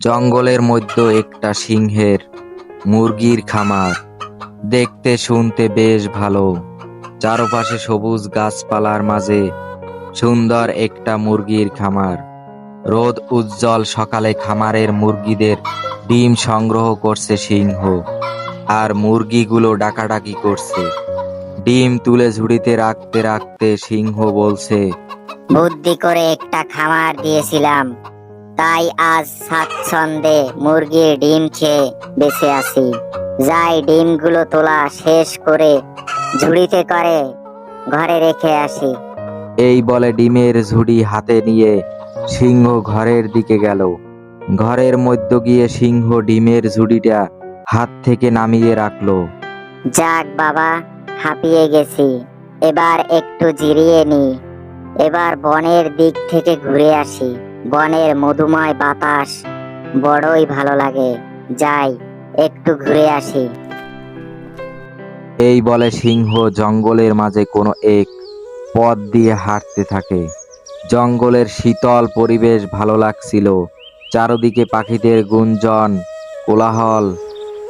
জঙ্গলের মধ্যে একটা সিংহের মুরগির খামার। দেখতে শুনতে বেশ ভালো। চারপাশে সবুজ গাছপালার মাঝে সুন্দর একটা মুরগির খামার। রোদ উজ্জ্বল সকালে খামারের মুরগিদের ডিম সংগ্রহ করছে সিংহ আর মুরগিগুলো ডাকাডাকি করছে। ডিম তুলে ঝুড়িতে রাখতে রাখতে সিংহ বলছে, বুদ্ধি করে একটা খামার দিয়েছিলাম। তাই আজ স্বাচ্ছন্দে মুরগির ডিম খেয়ে বেঁচে আছি। যাই ডিমগুলো তোলা শেষ করে ঝুড়িতে করে ঘরে রেখে আসি। এই বলে ডিমের ঝুড়ি হাতে নিয়ে সিংহ ঘরের দিকে গেল। ঘরের মধ্য গিয়ে সিংহ ডিমের ঝুড়িটা হাত থেকে নামিয়ে রাখল। যাক বাবা হাঁপিয়ে গেছি। এবার একটু জিরিয়ে নি এবার বনের দিক থেকে ঘুরে আসি। বনের মধুময় বাতাস বড়ই ভালো লাগে। যাই, একটু ঘুরে আসি। এই বলে সিংহ জঙ্গলের মাঝে কোনো এক পথ দিয়ে হাঁটতে থাকে। জঙ্গলের শীতল পরিবেশ ভালো লাগছিল। চারদিকে পাখিদের গুঞ্জন, কোলাহল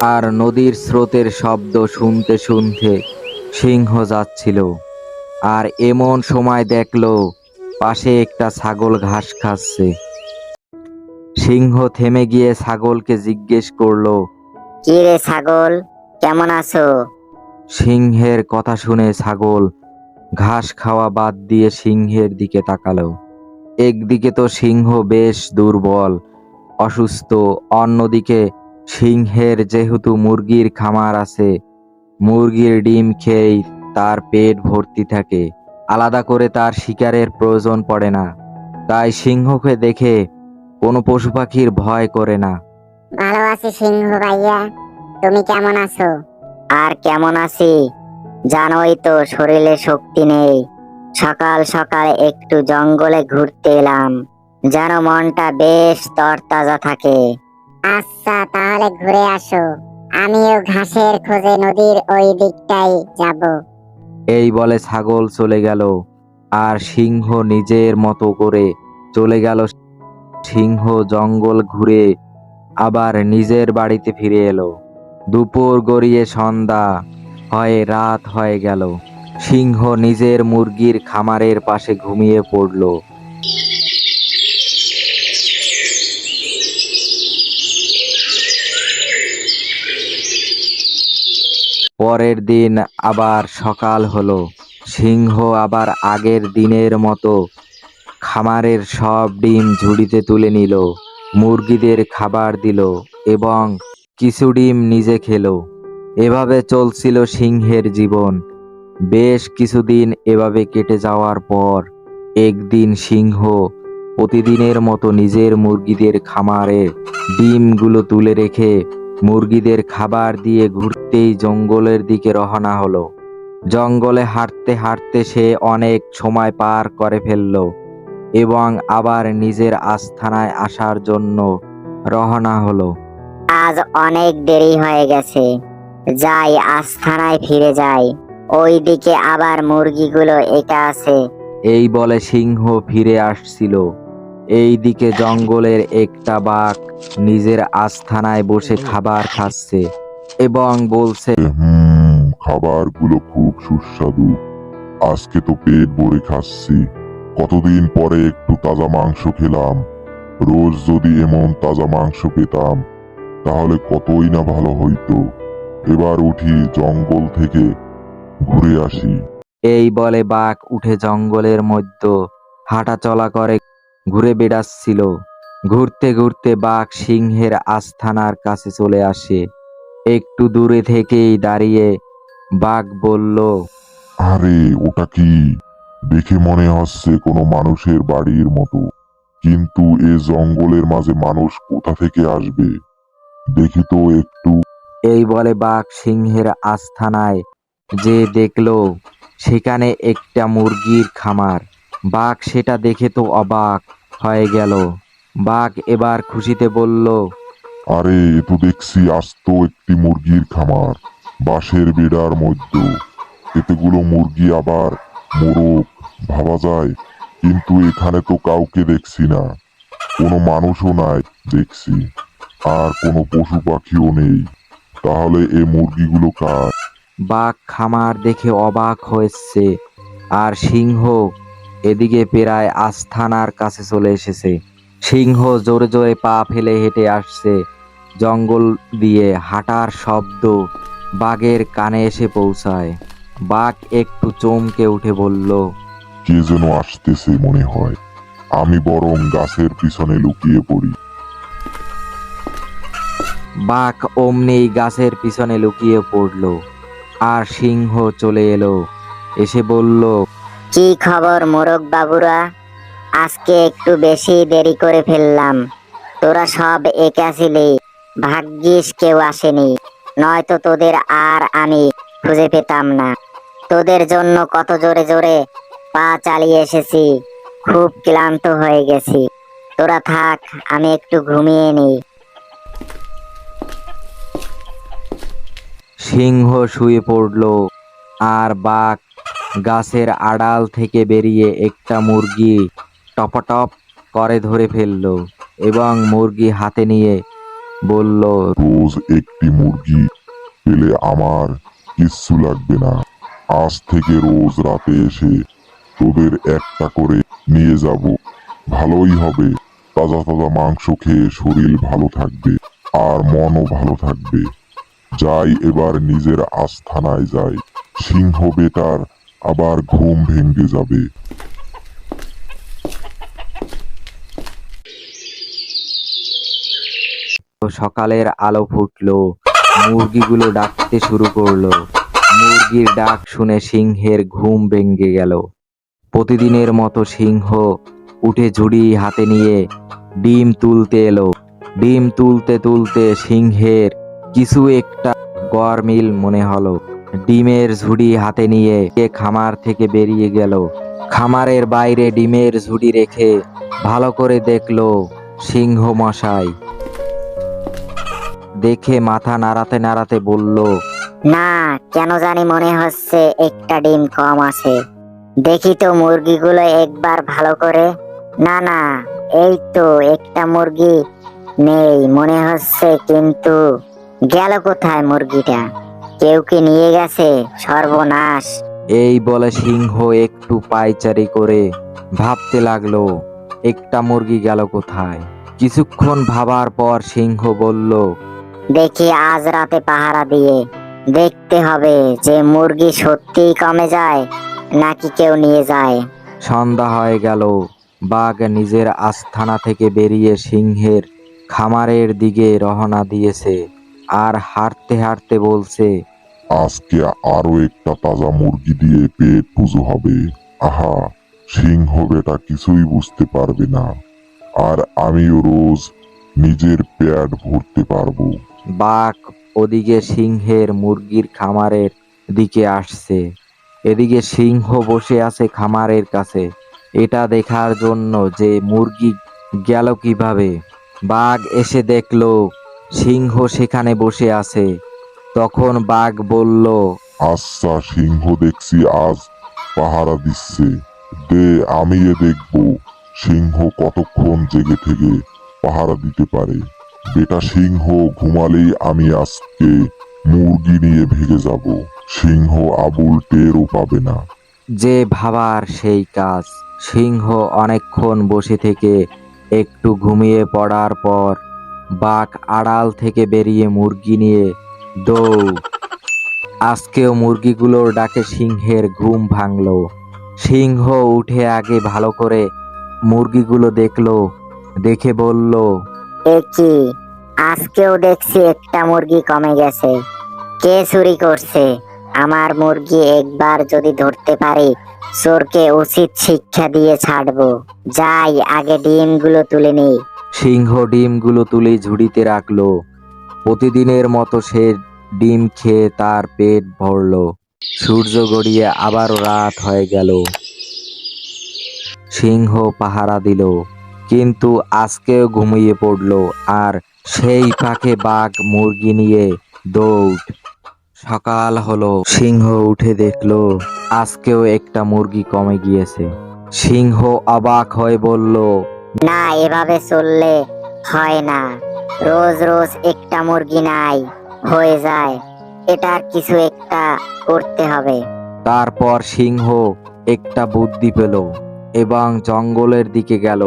আর নদীর স্রোতের শব্দ শুনতে শুনতে সিংহ যাচ্ছিল। আর এমন সময় দেখল পাশে একটা ছাগল ঘাস খাচ্ছে। সিংহ থেমে গিয়ে ছাগলকে জিজ্ঞেস করল কি রে ছাগল কেমন আছো? সিংহের কথা শুনে ছাগল ঘাস খাওয়া বাদ দিয়ে সিংহের দিকে তাকালো। একদিকে তো সিংহ বেশ দুর্বল অসুস্থ অন্যদিকে সিংহের যেহেতু মুরগির খামার আছে মুরগির ডিম খেয়েই তার পেট ভর্তি থাকে। আলাদা করে তার শিকারের প্রয়োজন পড়ে না। তাই সিংহকে দেখে কোনো পশু পাখির ভয় করে না। ভালো আছি সিংহ ভাইয়া তুমি কেমন আছো? আর কেমন আছি? জানোই তো শরীরে শক্তি নেই। সকাল সকাল একটু জঙ্গলে ঘুরতে এলাম। যেন মনটা বেশ তরতাজা থাকে। আচ্ছা তাহলে ঘুরে আসো। আমিও ঘাসের খোঁজে নদীর ওই দিকটাই যাব। এই বলে ছাগল চলে গেল, আর সিংহ নিজের মতো করে চলে গেল। সিংহ জঙ্গল ঘুরে আবার নিজের বাড়িতে ফিরে এলো। দুপুর গড়িয়ে সন্ধ্যা হয়ে, রাত হয়ে গেল। সিংহ নিজের মুরগির খামারের পাশে ঘুমিয়ে পড়ল। পরের দিন আবার সকাল হলো, সিংহ আবার আগের দিনের মতো খামারের সব ডিম ঝুড়িতে তুলে নিল, মুরগিদের খাবার দিল এবং কিছু ডিম নিজে খেলো। এভাবে চলছিল সিংহের জীবন। বেশ কিছুদিন এভাবে কেটে যাওয়ার পর একদিন সিংহ প্রতিদিনের মতো নিজের মুরগিদের খামারে ডিমগুলো তুলে রেখে মুরগিদের খাবার দিয়ে ঘুরতেই জঙ্গলের দিকে রওনা হলো। জঙ্গলে হাঁটতে হাঁটতে সে অনেক সময় পার করে ফেলল এবং আবার নিজের আস্থানায় আসার জন্য রওনা হলো। আজ অনেক দেরি হয়ে গেছে। যাই আস্থানায় ফিরে যাই। ওই দিকে আবার মুরগিগুলো একা আছে। এই বলে সিংহ ফিরে আসছিল। এই দিকে জঙ্গলের একটা বাঘ নিজের আস্থানায় বসে খাবার খাচ্ছে এবং বলছে হুম খাবারগুলো খুব সুস্বাদু। আজকে তো পেট ভরে খাচ্ছি। কতদিন পরে একটু তাজা মাংস খেলাম। রোজ যদি এমন তাজা মাংস পেতাম তাহলে কতই না ভালো হইতো। এবার উঠি জঙ্গল থেকে ঘুরে আসি। এই বলে বাঘ উঠে জঙ্গলের মধ্যে হাঁটা চলা করে। ঘুরে বেড়াচ্ছিল। ঘুরতে ঘুরতে বাঘ সিংহের আস্থানার কাছে চলে আসে। একটু দূরে থেকেই দাঁড়িয়ে বাঘ বলল আরে ওটা কি? দেখে মনে হচ্ছে কোনো মানুষের বাড়ির মতো। কিন্তু এ জঙ্গলের মাঝে মানুষ কোথা থেকে আসবে? দেখি তো একটু। এই বলে বাঘ সিংহের আস্থানায় যে দেখল সেখানে একটা মুরগির খামার। বাঘ সেটা দেখে তো অবাক। হয়ে গেল। বাঘ এবার খুশিতে বলল আরে এ তো দেখছি আস্ত একটি মুরগির খামার বাঁশের বেড়ার মধ্যে। এতেগুলো মুরগি আবার মোরগ ভাবা যায় কিন্তু এখানে তো কাউকে দেখছি না। কোনো মানুষও নাই দেখছি। আর কোনো পশু পাখিও নেই। তাহলে এ মুরগিগুলো কার? বাঘ খামার দেখে অবাক হয়েছে আর সিংহ এদিকে প্রায় আস্থানার কাছে চলে এসেছে। সিংহ জোরে জোরে পা ফেলে হেঁটে আসছে। জঙ্গল দিয়ে হাঁটার শব্দ বাঘের কানে এসে পৌঁছায়। বাঘ একটু চমকে উঠে বলল কে যেন আসতেছে মনে হয়। আমি বরং গাছের পিছনে লুকিয়ে পড়ি। বাঘ অমনি গাছের পিছনে লুকিয়ে পড়ল। আর সিংহ চলে এলো। এসে বলল কি খবর মোরগ বাবুরা? আজকে একটু বেশি দেরি করে ফেললাম। তোরা সব একাছিলি ভাগ্যিস কেউ আসেনি। নয়তো তোদের আর আমি খুঁজে পেতাম না। তোদের জন্য কত জোরে জোরে পা চালিয়ে এসেছি। খুব ক্লান্ত হয়ে গেছি। তোরা থাক, আমি একটু ঘুমিয়ে নিই। সিংহ শুয়ে পড়ল, আর বাঘ গাছের আড়াল থেকে বেরিয়ে একটা মুরগি টপটপ করে ধরে ফেলল এবং মুরগি হাতে নিয়ে বলল, রোজ একটি মুরগি পেলে আমার কিচ্ছু লাগবে না। আজ থেকে রোজ রাতে এসে তোদের একটা করে নিয়ে যাব। ভালোই হবে। তাজা তাজা মাংস খেয়ে শরীর ভালো থাকবে আর মনও ভালো থাকবে। যাই এবার নিজের আস্থানায় যাই। সিংহ বেটার আবার ঘুম ভেঙে যাবে। সকালের আলো ফুটলো, মুরগিগুলো ডাকতে শুরু করল। মুরগির ডাক শুনে সিংহের ঘুম ভেঙে গেল। প্রতিদিনের মতো সিংহ উঠে ঝুড়ি হাতে নিয়ে ডিম তুলতে এলো। ডিম তুলতে তুলতে সিংহের কিছু একটা গরমিল মনে হলো। ডিমের ঝুড়ি হাতে নিয়ে সে খামার থেকে বেরিয়ে গেল। খামারের বাইরে ডিমের ঝুড়ি রেখে ভালো করে দেখল সিংহ মশাই। দেখে মাথা নাড়াতে নাড়াতে বলল, না, কেন জানি মনে হচ্ছে একটা ডিম কম আছে। দেখি তো মুরগিগুলো একবার ভালো করে। না না, এই তো একটা মুরগি নেই, মনে হচ্ছে কিন্তু গেল কোথায় মুরগিটা? কেউ কি নিয়ে গেছে? সর্বনাশ। এই বলে সিংহ একটু পায়চারি করে ভাবতে লাগল একটা মুরগি গেল কোথায়? কিছুক্ষণ ভাবার পর সিংহ বলল দেখি আজ রাতে পাহারা দিয়ে। দেখতে হবে যে মুরগি সত্যিই কমে যায় নাকি কেউ নিয়ে যায়। সন্ধ্যা হয়ে গেল। বাঘ নিজের আস্থানা থেকে বেরিয়ে সিংহের খামারের দিকে রওনা দিয়েছে আর হাঁটতে হাঁটতে বলছে আজকে আরও একটা তাজা মুরগি দিয়ে পেট পুজো হবে। আহা, সিংহ বেটা কিছুই বুঝতে পারবে না। আর আমিও রোজ নিজের পেট ভরতে পারব। বাঘ ওদিকে সিংহের মুরগির খামারের দিকে আসছে। এদিকে সিংহ বসে আছে খামারের কাছে। এটা দেখার জন্য যে মুরগি গেল কীভাবে। বাঘ এসে দেখল সিংহ সেখানে বসে আছে। তখন বাঘ বলল আচ্ছা সিংহ দেখছি আজ পাহারা দিচ্ছে। দে আমি এ দেখব সিংহ কতক্ষণ জেগে থেকে পাহারা দিতে পারে। বেটা সিংহ ঘুমালেই আমি আজকে মুরগি নিয়ে ভেগে যাব। সিংহ আবুল টেরও পাবে না। যে ভাবার সেই কাজ। সিংহ অনেকক্ষণ বসে থেকে একটু ঘুমিয়ে পড়ার পর বাঘ আড়াল থেকে বেরিয়ে মুরগি নিয়ে দৌড়। আজকেও মুরগিগুলোর ডাকে সিংহের ঘুম ভাঙলো। সিংহ উঠে আগে ভালো করে মুরগিগুলো দেখল দেখে বলল কি আজকেও দেখছি একটা মুরগি কমে গেছে। কে চুরি করছে? আমার মুরগি একবার যদি ধরতে পারি চোরকে উচিত শিক্ষা দিয়ে ছাড়বো। যাই আগে ডিমগুলো তুলে নেই। সিংহ ডিমগুলো তুলে ঝুড়িতে রাখল। প্রতিদিনের মতো সে ডিম খেয়ে তার পেট ভরলো। সূর্য গড়িয়ে আবারও রাত হয়ে গেল। সিংহ পাহারা দিল, কিন্তু আজকেও ঘুমিয়ে পড়ল আর সেই পাখে বাঘ মুরগি নিয়ে দৌড়। সকাল হলো, সিংহ উঠে দেখল, আজকেও একটা মুরগি কমে গিয়েছে। সিংহ অবাক হয়ে বলল, না, এভাবে চললে হয় না। রোজ রোজ একটা মুরগি নাই হয়ে যায়। এটার কিছু একটা করতে হবে। তারপর সিংহ একটা বুদ্ধি পেল এবং জঙ্গলের দিকে গেল।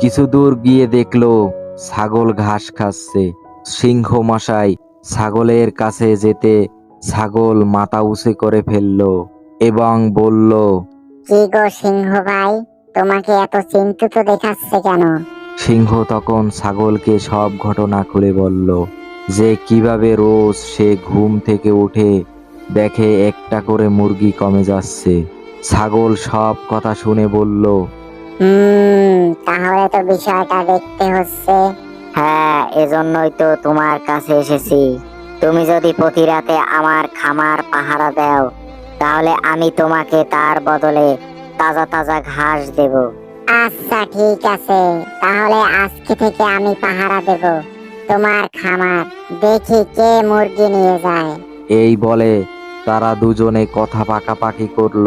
কিছু দূর গিয়ে দেখল ছাগল ঘাস খাচ্ছে। সিংহ মশাই ছাগলের কাছে যেতে ছাগল মাথা উঁচে করে ফেলল এবং বলল কি গো সিংহ ভাই তোমাকে এত চিন্তিত দেখাচ্ছে কেন? সিংহ তখন ছাগলকে সব ঘটনা খুলে বলল, যে কীভাবে রোজ সে ঘুম থেকে উঠে দেখে একটা করে মুরগি কমে যাচ্ছে। ছাগল সব কথা শুনে বলল তাহলে তো বিষয়টা দেখতে হচ্ছে। হ্যাঁ এজন্যই তো তোমার কাছে এসেছি। তুমি যদি প্রতি রাতে আমার খামার পাহারা দাও, তাহলে আমি তোমাকে তার বদলে তাজা তাজা ঘাস দেব। আচ্ছা ঠিক আছে। তাহলে আজকে থেকে আমি পাহারা দেব, তোমার খামার। দেখি কে মুরগি নিয়ে যায়। এই বলে তারা দুজনে কথা পাকাপাকি করল।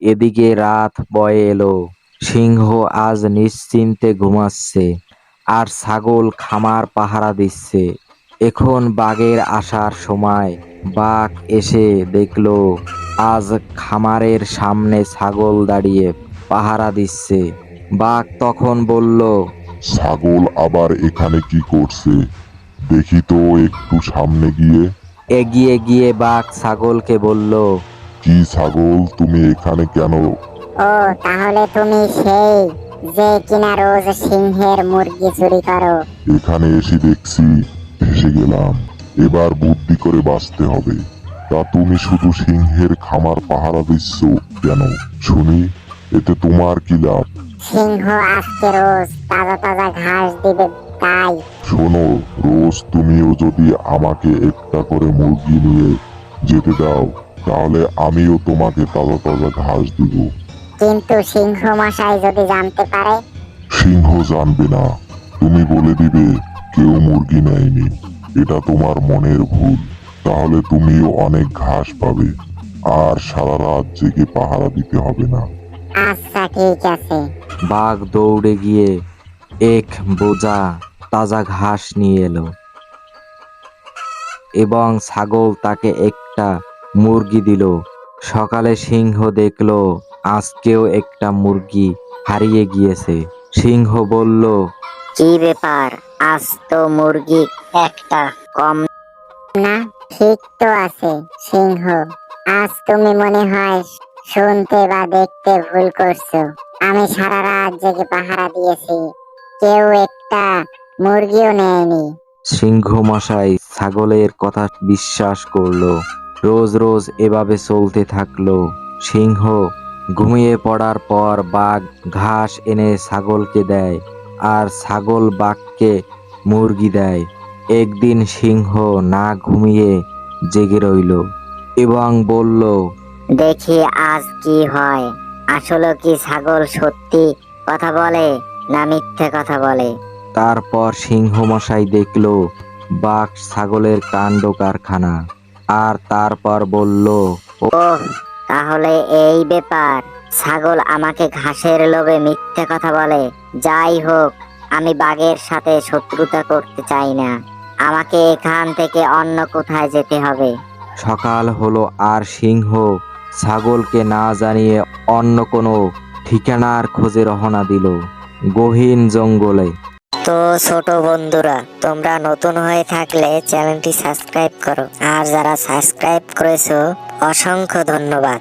এদিকে রাত বয়ে এলো। সিংহ আজ নিশ্চিন্তে ঘুমাচ্ছে আর ছাগল খামার পাহারা দিচ্ছে। এখন বাঘের আসার সময়। বাঘ এসে দেখল, আজ খামারের সামনে ছাগল দাঁড়িয়ে পাহারা দিচ্ছে। বাঘ তখন বলল ছাগল আবার এখানে কি করছে? দেখি তো একটু সামনে গিয়ে। এগিয়ে গিয়ে বাঘ ছাগলকে বলল কি ছাগল? তুমি এখানে কেন? ও তাহলে তুমি সেই যে কিনা রোজ সিংহের মুরগি চুরি করো। এখানে এসে দেখছি এসে গেলাম। এবার বুদ্ধি করে বাঁচতে হবে। তা তুমি শুধু সিংহের খামার পাহারা দিচ্ছ কেন? শুনি এতে তোমার কি লাভ? সিংহ আজকে রোজ তাজা তাজা ঘাস দিবে তাই। শোনো রোজ তুমিও যদি আমাকে একটা করে মুরগি নিয়ে যেতে দাও তাহলে আমিও তোমাকে তাজা তাজা ঘাস দিব। কিন্তু সিংহ মশাই যদি জানতে পারে? সিংহ জানবে না। তুমি বলে দিবে কেউ মুরগি নেয়নি। এটা তোমার মনের ভুল। তাহলে তুমিও অনেক ঘাস পাবে। আর সারা রাত জেগে পাহারা দিতে হবে না। আচ্ছা ঠিক আছে। বাঘ দৌড়ে গিয়ে এক বোঝা তাজা ঘাস নিয়ে এলো। এবং ছাগল তাকে একটা মুরগি দিল। সকালে সিংহ দেখল, আজকেও একটা মুরগি হারিয়ে গিয়েছে। সিংহ বলল, কি ব্যাপার? আজ তো মুরগি একটা কম না, ঠিক তো আছে সিংহ। আজ তুমি মনে হয় শুনতে বা দেখতে ভুল করছ। আমি সারা রাত জেগে পাহারা দিয়েছি। কেউ একটা মুরগিও নেয়নি। সিংহ মশাই ছাগলের কথা বিশ্বাস করল। রোজ রোজ এভাবে চলতে থাকল। সিংহ ঘুমিয়ে পড়ার পর বাঘ ঘাস এনে ছাগলকে দেয় আর ছাগল বাঘকে মুরগি দেয়। একদিন সিংহ না ঘুমিয়ে জেগে রইল এবং বলল দেখি আজ কি হয়। আসলে কি ছাগল সত্যি কথা বলে না মিথ্যে কথা বলে? তারপর সিংহ মশাই দেখল বাঘ ছাগলের কাণ্ড কারখানা। আর তারপর বলল ওহ তাহলে এই ব্যাপার। ছাগল আমাকে ঘাসের লোভে মিথ্যে কথা বলে। যাই হোক আমি বাঘের সাথে শত্রুতা করতে চাই না। আমাকে এখান থেকে অন্য কোথায় যেতে হবে? সকাল হলো আর সিংহ ছাগলকে না জানিয়ে অন্য কোনো ঠিকানার খোঁজে রহনা দিল গহীন জঙ্গলে। তো ছোট বন্ধুরা, তোমরা নতুন হয়ে থাকলে চ্যানেলটি সাবস্ক্রাইব করো। আর যারা সাবস্ক্রাইব করেছ, অসংখ্য ধন্যবাদ।